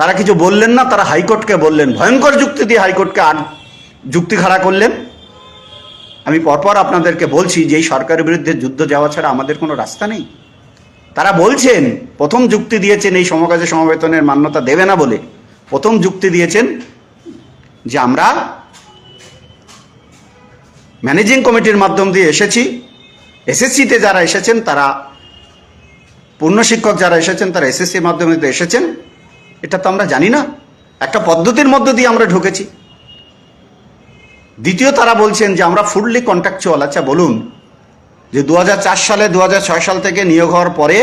তারা কিছু বললেন না, তারা হাইকোর্টকে বললেন। ভয়ঙ্কর যুক্তি দিয়ে হাইকোর্টকে আর যুক্তি খাড়া করলেন। আমি পরপর আপনাদেরকে বলছি যে এই সরকারের বিরুদ্ধে যুদ্ধ যাওয়া ছাড়া আমাদের কোনো রাস্তা নেই। তারা বলছেন, প্রথম যুক্তি দিয়েছেন এই সমকাজে সমবেতনের মান্যতা দেবে না বলে। প্রথম যুক্তি দিয়েছেন যে আমরা ম্যানেজিং কমিটির মাধ্যম দিয়ে এসেছি। এসএসসিতে যারা এসেছেন, তারা পূর্ণ শিক্ষক যারা এসেছেন, তারা এসএসসির মাধ্যমে এসেছেন। এটা তো আমরা জানি না। একটা পদ্ধতির মধ্য দিয়ে আমরা ঢুকেছি। দ্বিতীয় তারা বলছেন যে আমরা ফুললি কন্ট্রাকচুয়াল আচ্ছা বলুন, যে দু হাজার চার সালে দু হাজার ছয় সাল থেকে নিয়োগ হওয়ার পরে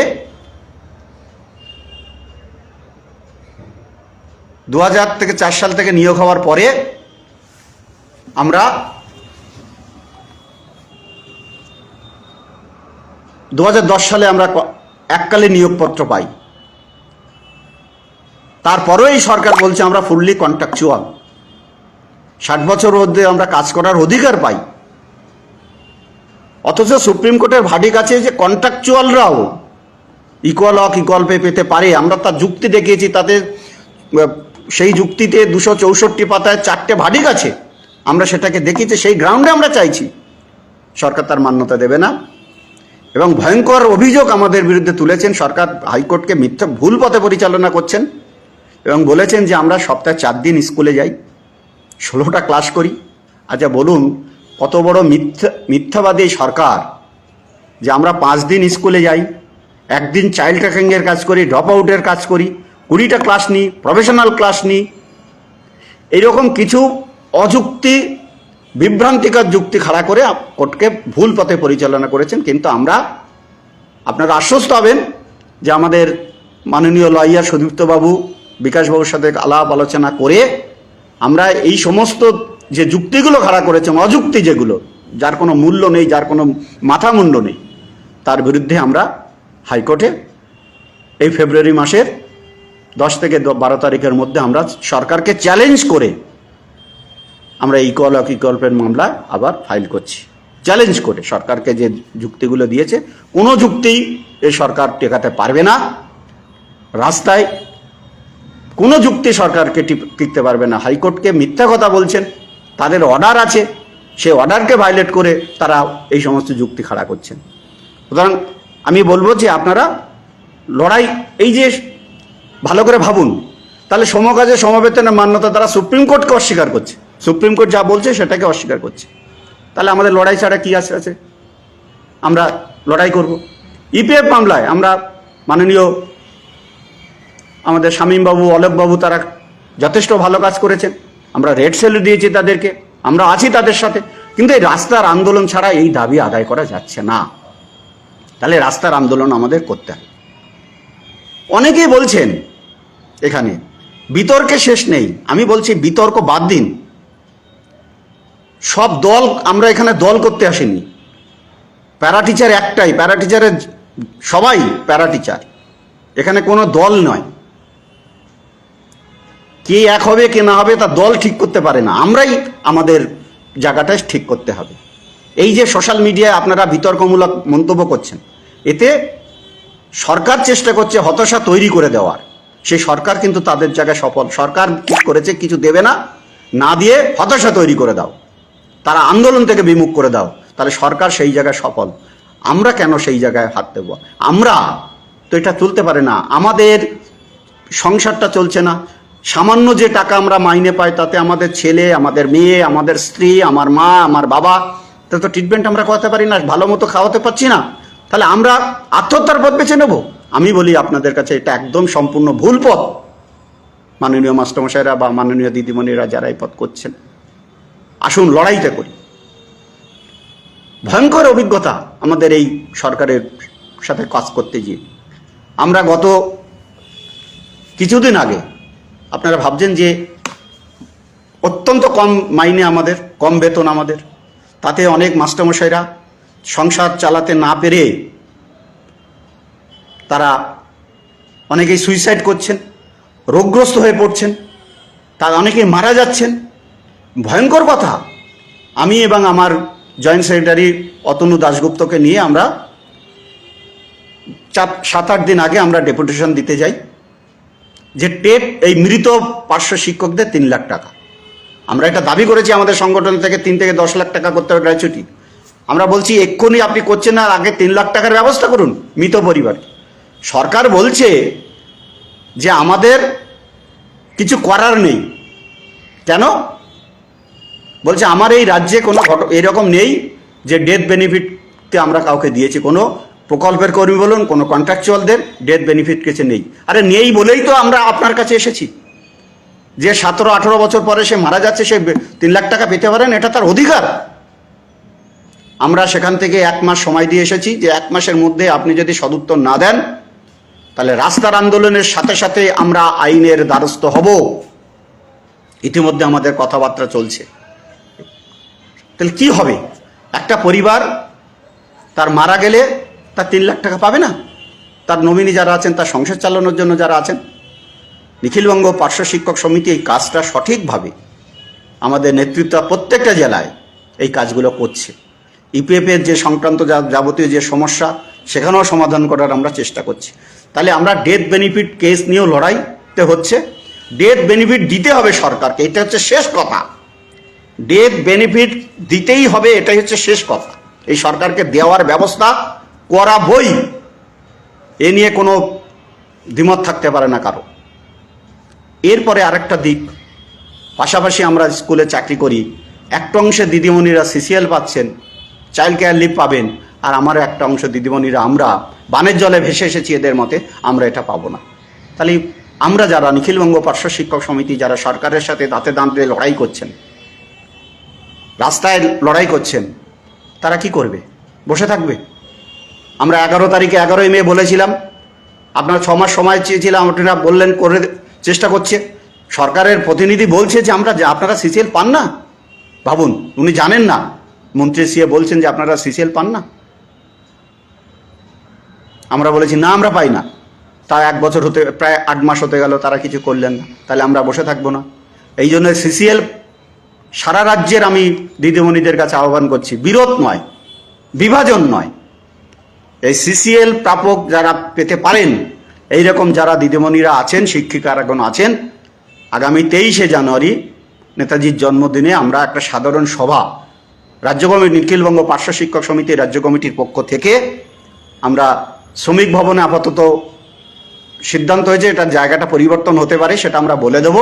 দু হাজার থেকে চার সাল থেকে নিয়োগ হওয়ার পরে আমরা দু হাজার দশ সালে আমরা এককালে নিয়োগপত্র পাই। তারপরেও এই সরকার বলছে আমরা ফুললি কন্ট্রাকচুয়াল ষাট বছর মধ্যে আমরা কাজ করার অধিকার পাই। অথচ সুপ্রিম কোর্টের ভাডিক আছে যে কন্ট্রাকচুয়ালরাও ইকুয়াল হক ইকুয়াল পে পেতে পারে। আমরা তার যুক্তি দেখিয়েছি তাদের সেই যুক্তিতে দুশো চৌষট্টি পাতায় চারটে ভাডিক আছে। আমরা সেটাকে দেখিয়েছি, সেই গ্রাউন্ডে আমরা চাইছি। সরকার তার মান্যতা দেবে না। এবং ভয়ঙ্কর অভিযোগ আমাদের বিরুদ্ধে তুলেছেন। সরকার হাইকোর্টকে মিথ্যা ভুল পথে পরিচালনা করছেন। এবং বলেছেন যে আমরা সপ্তাহে চার দিন স্কুলে যাই, ষোলোটা ক্লাস করি। আচ্ছা বলুন, কত বড় মিথ্যা, মিথ্যাবাদী সরকার যে আমরা পাঁচ দিন স্কুলে যাই, একদিন চাইল্ড ট্র্যাকিংয়ের কাজ করি ড্রপ আউটের কাজ করি, কুড়িটা ক্লাস নিই, প্রফেশনাল ক্লাস নিই। এরকম কিছু অযুক্তি, বিভ্রান্তিকর যুক্তি খাড়া করে কোর্টকে ভুল পথে পরিচালনা করেছেন। কিন্তু আমরা, আপনারা আশ্বস্ত হবেন যে আমাদের মাননীয় লয়ার সুদীপ্তবাবু বিকাশবাবুর সাথে আলাপ আলোচনা করে আমরা এই সমস্ত যে যুক্তিগুলো খাড়া করেছেন অযুক্তি যেগুলো, যার কোনো মূল্য নেই, যার কোনো মাথা মুন্ড নেই, তার বিরুদ্ধে আমরা হাইকোর্টে এই ফেব্রুয়ারি মাসের দশ থেকে বারো তারিখের মধ্যে আমরা সরকারকে চ্যালেঞ্জ করে আমরা ইকুয়াল অফ ইকুয়ালপের মামলা আবার ফাইল করছি। চ্যালেঞ্জ করে সরকারকে যে যুক্তিগুলো দিয়েছে, কোনো যুক্তি এই সরকার টেকাতে পারবে না। রাস্তায় কোনো যুক্তি সরকারকে টিকতে পারবে না। হাইকোর্টকে মিথ্যা কথা বলছেন, তাদের অর্ডার আছে, সেই অর্ডারকে ভায়োলেট করে তারা এই সমস্ত যুক্তি খাড়া করছেন। সুতরাং আমি বলব যে আপনারা লড়াই, এই যে ভালো করে ভাবুন, তাহলে সমকাজে সমবেতনের মান্যতা তারা সুপ্রিম কোর্টকে অস্বীকার করছে। সুপ্রিম কোর্ট যা বলছে সেটাকে অস্বীকার করছে। তাহলে আমাদের লড়াই ছাড়া কি আছে আছে? আমরা লড়াই করব। ইপিএফ মামলায় আমরা মাননীয় আমাদের শামীমবাবু, অলোকবাবু তারা যথেষ্ট ভালো কাজ করেছেন। আমরা রেড সেল দিয়েছি তাদেরকে, আমরা আছি তাদের সাথে। কিন্তু এই রাস্তার আন্দোলন ছাড়া এই দাবি আদায় করা যাচ্ছে না। তাহলে রাস্তার আন্দোলন আমাদের করতে হবে। অনেকেই বলছেন এখানে, বিতর্কে শেষ নেই। আমি বলছি বিতর্ক বাদ দিন। সব দল, আমরা এখানে দল করতে আসিনি। প্যারা টিচার একটাই প্যারা টিচারের সবাই প্যারা টিচার এখানে কোনো দল নয়। কে এক হবে, কে না হবে, তা দল ঠিক করতে পারে না। আমরাই আমাদের জায়গাটা ঠিক করতে হবে। এই যে সোশ্যাল মিডিয়ায় আপনারা বিতর্কমূলক মন্তব্য করছেন, এতে সরকার চেষ্টা করছে হতাশা তৈরি করে দেওয়ার। সেই সরকার কিন্তু তাদের জায়গায় সফল। সরকার কি করেছে কিছু দেবে না না দিয়ে হতাশা তৈরি করে দাও। তারা আন্দোলন থেকে বিমুখ করে দাও। তাহলে সরকার সেই জায়গায় সফল। আমরা কেন সেই জায়গায় হাত দেবো? আমরা তো এটা তুলতে পারে না। আমাদের সংসারটা চলছে না। সামান্য যে টাকা আমরা মাইনে পাই, তাতে আমাদের ছেলে, আমাদের মেয়ে, আমাদের স্ত্রী, আমার মা, আমার বাবা তা তো ট্রিটমেন্ট আমরা করাতে পারি না, ভালো মতো খাওয়াতে পারছি না। তাহলে আমরা আত্মহত্যার পথ বেছে নেব? আমি বলি আপনাদের কাছে এটা একদম সম্পূর্ণ ভুল পথ। মাননীয় মাস্টারমশাইরা বা মাননীয় দিদিমণিরা যারা এই পথ করছেন, আসুন লড়াইটা করি। ভয়ঙ্কর অভিজ্ঞতা আমাদের এই সরকারের সাথে কাজ করতে গিয়ে। আমরা গত কিছুদিন আগে আপনারা ভাবছেন যে অত্যন্ত কম মাইনে আমাদের, কম বেতন আমাদের। তাতে অনেক মাস্টারমশাইরা সংসার চালাতে না পেরে তারা অনেকেই সুইসাইড করছেন, রোগগ্রস্ত হয়ে পড়ছেন, তার অনেকেই মারা যাচ্ছেন। ভয়ঙ্কর কথা। আমি এবং আমার জয়েন্ট সেক্রেটারি অতনু দাশগুপ্তকে নিয়ে আমরা চার, সাত, আট দিন আগে আমরা ডেপুটেশন দিতে যাই। যে টেট এই মৃত পার্শ্ব শিক্ষকদের তিন লাখ টাকা। আমরা এটা দাবি করেছি আমাদের সংগঠন থেকে তিন থেকে দশ লাখ টাকা করতে হবে গ্র্যাচুইটি আমরা বলছি, এক্ষুনি আপনি করছেন না আগে তিন লাখ টাকার ব্যবস্থা করুন মৃত পরিবার সরকার বলছে যে আমাদের কিছু করার নেই। কেন? বলছে, আমার এই রাজ্যে কোনো এরকম নেই যে ডেথ বেনিফিটতে আমরা কাউকে দিয়েছি। কোনো প্রকল্পের কর্মী বলুন, কোনো কন্ট্রাকচুয়ালদের ডেথ বেনিফিট কিছু নেই। আরে নেই বলেই তো আমরা আপনার কাছে এসেছি। যে সতেরো, আঠেরো বছর পরে সে মারা যাচ্ছে, সে তিন লাখ টাকা পেতে পারেন, এটা তার অধিকার। আমরা সেখান থেকে এক মাস সময় দিয়ে এসেছি যে এক মাসের মধ্যে আপনি যদি সদুত্তর না দেন, তাহলে রাস্তার আন্দোলনের সাথে সাথে আমরা আইনের দ্বারস্থ হব। ইতিমধ্যে আমাদের কথাবার্তা চলছে। তাহলে কি হবে? একটা পরিবার তার মারা গেলে তার তিন লাখ টাকা পাবে না? তার নমিনি যারা আছেন, তার সংসার চালানোর জন্য যারা আছেন নিখিলবঙ্গ পার্শ্ব শিক্ষক সমিতি এই কাজটা সঠিকভাবে আমাদের নেতৃত্ব প্রত্যেকটা জেলায় এই কাজগুলো করছে। ইপিএফের যে সংক্রান্ত যাবতীয় যে সমস্যা, সেখানেও সমাধান করার আমরা চেষ্টা করছি। তাহলে আমরা ডেথ বেনিফিট কেস নিয়েও লড়াইতে হচ্ছে। ডেথ বেনিফিট দিতে হবে সরকারকে, এটা হচ্ছে শেষ কথা। ডেথ বেনিফিট দিতেই হবে, এটাই হচ্ছে শেষ কথা। এই সরকারকে দেওয়ার ব্যবস্থা করাবই এ নিয়ে কোনো দ্বিমত থাকতে পারে না কারও। এরপরে আরেকটা দিক, পাশাপাশি আমরা স্কুলে চাকরি করি, একটা অংশে দিদিমণিরা সিসিএল পাচ্ছেন চাইল্ড কেয়ার লিভ পাবেন, আর আমারও একটা অংশ দিদিমণিরা, আমরা বানের জলে ভেসে এসেছি এদের মতে, আমরা এটা পাবো না। তাহলে আমরা যারা নিখিলবঙ্গ পার্শ্ব শিক্ষক সমিতি, যারা সরকারের সাথে দাঁতে দাঁতে লড়াই করছেন, রাস্তায় লড়াই করছেন, তারা কি করবে? বসে থাকবে? আমরা এগারো তারিখে এগারোই মে বলেছিলাম। আপনার ছ মাস সময় চেয়েছিলাম আপনারা বললেন করে চেষ্টা করছে। সরকারের প্রতিনিধি বলছে যে আমরা আপনারা সিসিএল পান না? ভাবুন, উনি জানেন না। মন্ত্রী সিএ বলছেন যে আপনারা সিসিএল পান না? আমরা বলেছি, না, আমরা পাই না। তা এক বছর হতে, প্রায় আট মাস হতে গেল, তারা কিছু করলেন না। তাহলে আমরা বসে থাকব না। এই জন্য সিসিএল সারা রাজ্যের আমি দিদিমণিদের কাছে আহ্বান করছি। বিরোধ নয়, বিভাজন নয়। এই সিসিএল প্রাপক যারা পেতে পারেন এই রকম যারা দিদিমণিরা আছেন, শিক্ষিকারা এখন আছেন, আগামী তেইশে জানুয়ারি নেতাজির জন্মদিনে আমরা একটা সাধারণ সভা, রাজ্য কমিটি নিখিলবঙ্গ পার্শ্ব শিক্ষক সমিতি, রাজ্য কমিটির পক্ষ থেকে আমরা শ্রমিক ভবনে আপাতত সিদ্ধান্ত হয়েছে এটার জায়গাটা পরিবর্তন হতে পারে, সেটা আমরা বলে দেব।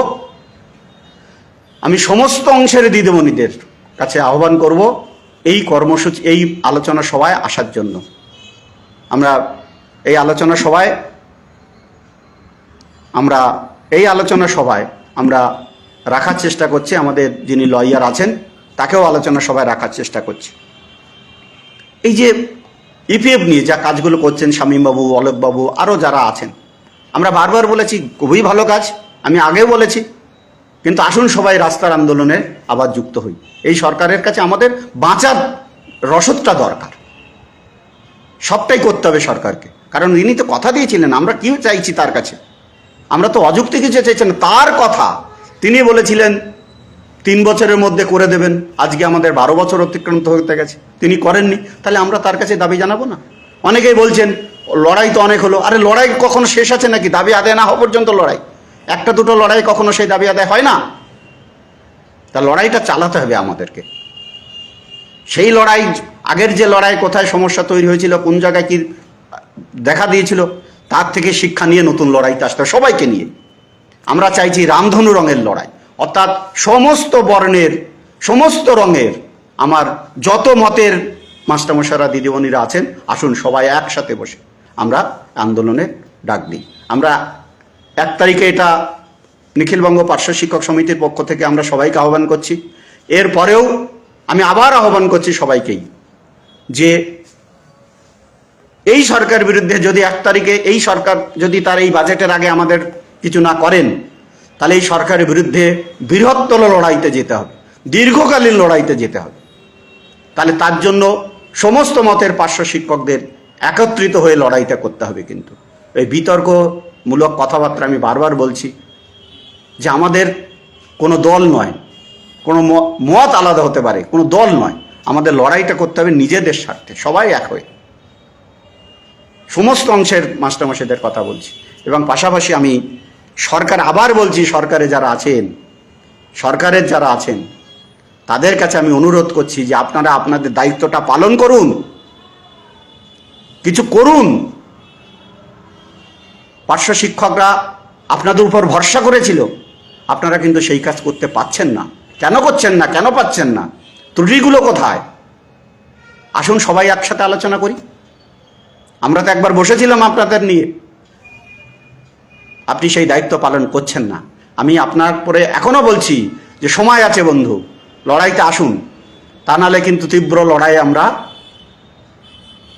আমি সমস্ত অংশের দিদিমণিদের কাছে আহ্বান করব, এই কর্মসূচি, এই আলোচনা সভায় আসার জন্য। আমরা এই আলোচনা সভায়, আমরা এই আলোচনা সভায় আমরা রাখার চেষ্টা করছি। আমাদের যিনি লয়ার আছেন, তাকেও আলোচনা সভায় রাখার চেষ্টা করছি। এই যে ইপিএফ নিয়ে যা কাজগুলো করছেন শামীমবাবু, অলোকবাবু, আরও যারা আছেন, আমরা বারবার বলেছি, খুবই ভালো কাজ, আমি আগেও বলেছি, কিন্তু আসুন সবাই রাস্তার আন্দোলনে আবার যুক্ত হই। এই সরকারের কাছে আমাদের বাঁচার রসদটা দরকার। সবটাই করতে হবে সরকারকে। কারণ ইনি তো কথা দিয়েছিলেন, আমরা কি চাইছি তার কাছে? আমরা তো অযুক্তি কিছু চাইছি না, তার কথা তিনি বলেছিলেন, তিন বছরের মধ্যে করে দেবেন, আজকে আমাদের বারো বছর অতিক্রান্ত হতে গেছে, তিনি করেননি, তাহলে আমরা তার কাছে দাবি জানাব না? অনেকেই বলছেন, লড়াই তো অনেক হলো, আরে লড়াই কখনো শেষ আছে নাকি? দাবি আদায় না হওয়া পর্যন্ত লড়াই। একটা দুটো লড়াই কখনো সেই দাবি আদায় হয় না? তা লড়াইটা চালাতে হবে আমাদেরকে। সেই লড়াই, আগের যে লড়াই, কোথায় সমস্যা তৈরি হয়েছিল, কোন জায়গায় কি দেখা দিয়েছিল, তার থেকে শিক্ষা নিয়ে নতুন লড়াইতে আসতে সবাইকে নিয়ে। আমরা চাইছি রামধনু রঙের লড়াই। অর্থাৎ সমস্ত বর্ণের, সমস্ত রঙের আমার যত মতের মাস্টারমশারা দিদিমণিরা আছেন, আসুন সবাই একসাথে বসে আমরা আন্দোলনে ডাক দিই। আমরা এক তারিখে এটা নিখিলবঙ্গ পার্শ্ব শিক্ষক সমিতির পক্ষ থেকে আমরা সবাইকে আহ্বান করছি। এরপরেও আমি আবার আহ্বান করছি সবাইকেই যে এই সরকার বিরুদ্ধে যদি এক তারিখে এই সরকার যদি তার এই বাজেটের আগে আমাদের কিছু না করেন, তাহলে এই সরকারের বিরুদ্ধে বৃহত্তর লড়াইতে যেতে হবে, দীর্ঘকালীন লড়াইতে যেতে হবে। তাহলে তার জন্য সমস্ত মতের পার্শ্ব শিক্ষকদের একত্রিত হয়ে লড়াইটা করতে হবে কিন্তু। এই বিতর্কমূলক কথাবার্তা আমি বারবার বলছি যে আমাদের কোনো দল নয় কোনো মত আলাদা হতে পারে, কোনো দল নয়। আমাদের লড়াইটা করতে হবে নিজেদের স্বার্থে, সবাই এক হয়ে। সমস্ত অংশের মাস্টারমশাইদের কথা বলছি। এবং পাশাপাশি আমি সরকার, আবার বলছি সরকারে যারা আছেন, সরকারের যারা আছেন, তাদের কাছে আমি অনুরোধ করছি যে আপনারা আপনাদের দায়িত্বটা পালন করুন, কিছু করুন। পার্শ্ব শিক্ষকরা আপনাদের উপর ভরসা করেছিল, আপনারা কিন্তু সেই কাজ করতে পাচ্ছেন না। কেন করছেন না, কেন পাচ্ছেন না? ত্রুটিগুলো কোথায়? আসুন সবাই একসাথে আলোচনা করি। আমরা তো একবার বসেছিলাম আপনাদের নিয়ে। আপনি সেই দায়িত্ব পালন করছেন না। আমি আপনার পরে এখনও বলছি যে সময় আছে বন্ধু, লড়াইতে আসুন। তা নাহলে কিন্তু তীব্র লড়াই আমরা,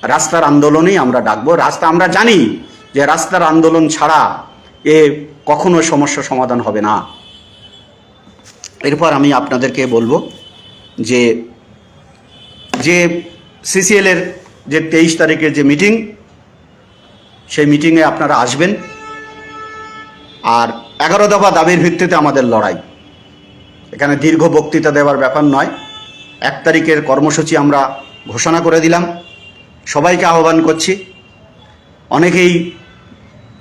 রাস্তার আন্দোলনেই আমরা ডাকবো। রাস্তা আমরা জানি যে রাস্তার আন্দোলন ছাড়া এ কখনো সমস্যা সমাধান হবে না। এরপর আমি আপনাদেরকে বলব যে যে সিসিএলের যে তেইশ তারিখের যে মিটিং সেই মিটিংয়ে আপনারা আসবেন। আর এগারো দফা দাবির ভিত্তিতে আমাদের লড়াই। এখানে দীর্ঘ বক্তৃতা দেওয়ার ব্যাপার নয়। এক তারিখের কর্মসূচি আমরা ঘোষণা করে দিলাম। সবাইকে আহ্বান করছি। অনেকেই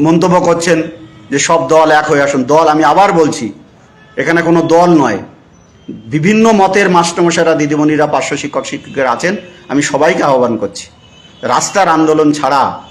মন্তব্য করছেন যে সব দল এক হয়ে আসুন। দল, আমি আবার বলছি এখানে কোনো দল নয়। বিভিন্ন মতের মাস্টমশাইরা দিদিমণিরা, পার্শ্ব শিক্ষক শিক্ষিকারা আছেন। আমি সবাইকে আহ্বান করছি। রাস্তার আন্দোলন ছাড়া